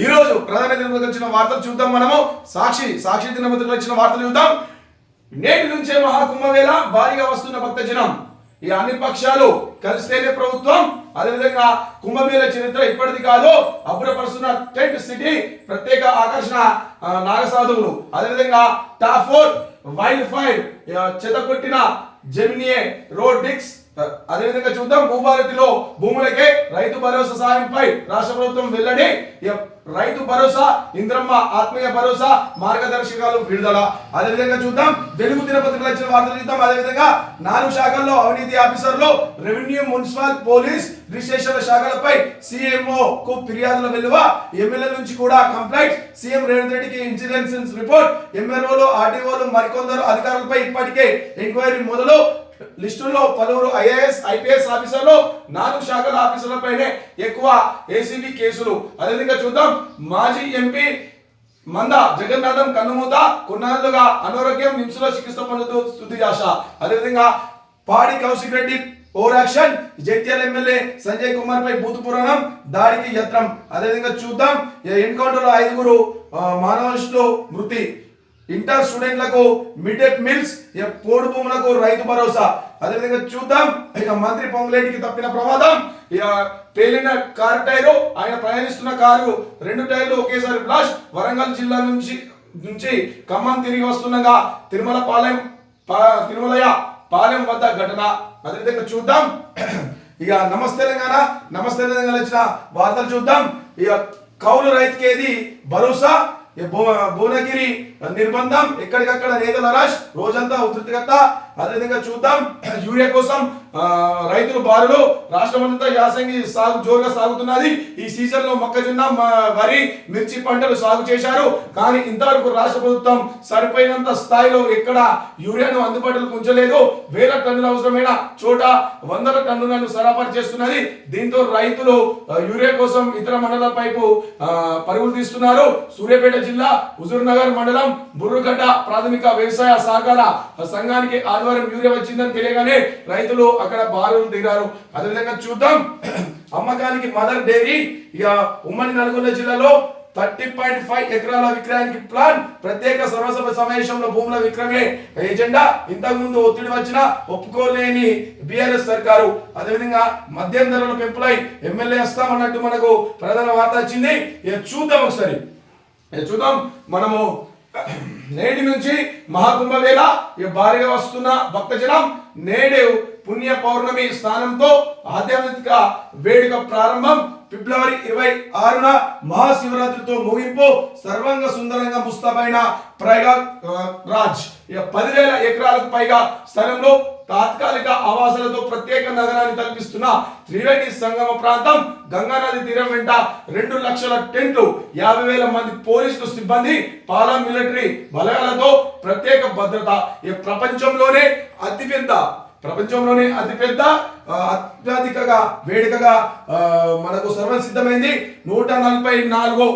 ఈ రోజు ప్రధాన దినపత్రికలో వచ్చిన వార్తలు చూద్దాం మనము. సాక్షి సాక్షి దినపత్రికలో వచ్చిన వార్తలు చూద్దాం. నేటి నుంచే మహాకుంభవేళ భారీగా వస్తున్న భక్త జనం. ఈ అన్ని పక్షాలు కలిస్తేనే ప్రభుత్వం అదేవిధంగా కుంభమేళ చరిత్ర ఇప్పటిది కాదు. అబ్బురపరుస్తున్న టెంట్ సిటీ ప్రత్యేక ఆకర్షణ నాగసాధువులు. అదేవిధంగా టాప్ ఫోర్ వైల్డ్ ఫైర్ చెతకొట్టిన జెమినియే రోడ్ డిక్స్ అదేవిధంగా చూద్దాం భూభారతిలో భూముల భరోసా సాయంపై రాష్ట్ర ప్రభుత్వం వెల్లడి రైతు భరోసా ఇంద్రమ్మ ఆత్మీయ భరోసా మార్గదర్శకాలు విడుదల. అదేవిధంగా చూద్దాం వెలుగు దినపత్రికలు ఇచ్చిన వార్తలు చూద్దాం. అదేవిధంగా నాలుగు శాఖల్లో అవినీతి ఆఫీసర్లు రెవెన్యూ మున్సిపల్ పోలీస్ రిజిస్ట్రేషన్ల శాఖలపై సీఎంఓ కు ఫిర్యాదుల విలువ ఎమ్మెల్యే నుంచి కూడా కంప్లైంట్. సీఎం రేవంత్ రెడ్డికి ఇన్సిడెన్స్ రిపోర్ట్ ఎంఆర్ఓలు ఆర్టీఓలు మరికొందరు అధికారులపై ఇప్పటికే ఎంక్వైరీ మొదలు. లిస్టుల్లో పలువురు ఐఏఎస్ ఐపీఎస్ ఆఫీసర్లు నాలుగు శాఖల ఆఫీసర్లపైనే ఎక్కువ ఏసీబీ కేసులు. అదేవిధంగా చూద్దాం మాజీ ఎంపీ మంద జగన్నాథం కన్నుమూత కొన్నాళ్ళుగా అనారోగ్యం నిమ్స్లో చికిత్స పొందుతూ స్థుతి ఆశ అదేవిధంగా Padi Kaushik Reddy over action Jagtial MLA Sanjay Kumar పై భూత పురాణం దాడికి యత్నం. అదేవిధంగా చూద్దాం ఎన్కౌంటర్లో ఐదుగురు ఆ, మృతి. ఇంటర్ స్టూడెంట్లకు మిడ్ డే మీల్స్ ఇక పోడు భూములకు రైతు భరోసా. అదేవిధంగా చూద్దాం ఇక మంత్రి పొంగులేటికి తప్పిన ప్రమాదం. ఇక పేలిన కారు టైరు ఆయన ప్రయాణిస్తున్న కారు రెండు టైర్లు ఒకేసారి బ్లాస్ట్. వరంగల్ జిల్లా నుంచి నుంచి ఖమ్మం తిరిగి వస్తుండగా తిరుమల పాలెం పా- తిరుమలయ పాలెం వద్ద ఘటన. అదేవిధంగా చూద్దాం. ఇక నమస్తే తెలంగాణ నమస్తే తెలంగాణ వచ్చిన వార్తలు చూద్దాం. ఇక కౌలు రైతుకేది భరోసా? భువనగిరి నిర్బంధం ఎక్కడికక్కడ నేతల రష్ రోజంతా ఉధృతిగత అదేవిధంగా చూద్దాం యూరియా కోసం రైతులు బారులు రాష్ట్రమంతా యాసంగి సాగు జోరుగా సాగుతున్నది. ఈ సీజన్లో మొక్కజొన్న వరి మిర్చి పంటలు సాగు చేశారు. కానీ ఇంతవరకు రాష్ట్ర ప్రభుత్వం సరిపోయినంత స్థాయిలో ఎక్కడ యూరియాను అందుబాటులోకి ఉంచలేదు. వేల టన్నుల అవసరమైన చోట వందల టన్నులను సరఫరా చేస్తున్నది. దీంతో రైతులు యూరియా కోసం ఇతర మండలాల పైపు పరుగులు తీస్తున్నారు. సూర్యాపేట జిల్లా హుజూర్ నగర్ మండలం బుర్రుగడ్డ ప్రాథమిక వ్యవసాయ సహకార సంఘానికి ఆదివారం యూరియా వచ్చిందని తెలియగానే రైతులు అక్కడ బారులు దిగారు అదేవిధంగా చూద్దాం. అమ్మకానికి మదర్ డైరీ ఇక ఉమ్మడి నల్గొండ జిల్లాలో థర్టీ పాయింట్ ఫైవ్ ఎకరాల విక్రయానికి ప్లాన్. ప్రత్యేక సర్వసభ సమావేశంలో భూముల విక్రమే ఎజెండా. ఇంతకుముందు ఒత్తిడి వచ్చినా ఒప్పుకోలేని బీఆర్ఎస్ సర్కారు. అదేవిధంగా మద్యం ధరల పెంపులై ఎమ్మెల్యే వస్తామన్నట్టు మనకు ప్రధాన వార్త వచ్చింది. చూద్దాం ఒకసారి. చూద్దాం. మనము నేటి నుంచి మహాకుంభవేళ ఈ భారీగా వస్తున్న భక్తజనం నేడు పుణ్య పౌర్ణమి స్నానంతో ఆధ్యాత్మిక వేడుక ప్రారంభం. ఫిబ్రవరి ఇరవై ఆరున మహాశివరాత్రితో ముగింపు. సర్వంగ సుందరంగా ముస్తాబైన ప్రయాగ్ రాజ్ పదివేల ఎకరాలకు పైగా స్థలంలో తాత్కాలిక ఆవాసాలతో ప్రత్యేక నగరాన్ని కల్పిస్తున్న త్రివేణి సంగమ ప్రాంతం గంగా నది తీరం వెంట రెండు లక్షల టెంట్లు యాభై వేల మంది పోలీసులు సిబ్బంది పాలా మిలిటరీ బలగాలతో ప్రత్యేక భద్రత. ఈ ప్రపంచంలోనే అతిపెద్ద ప్రపంచంలోనే అతిపెద్ద అత్యధికగా వేడుకగా మనకు సర్వసిద్ధమైంది నూట నలభై నాలుగు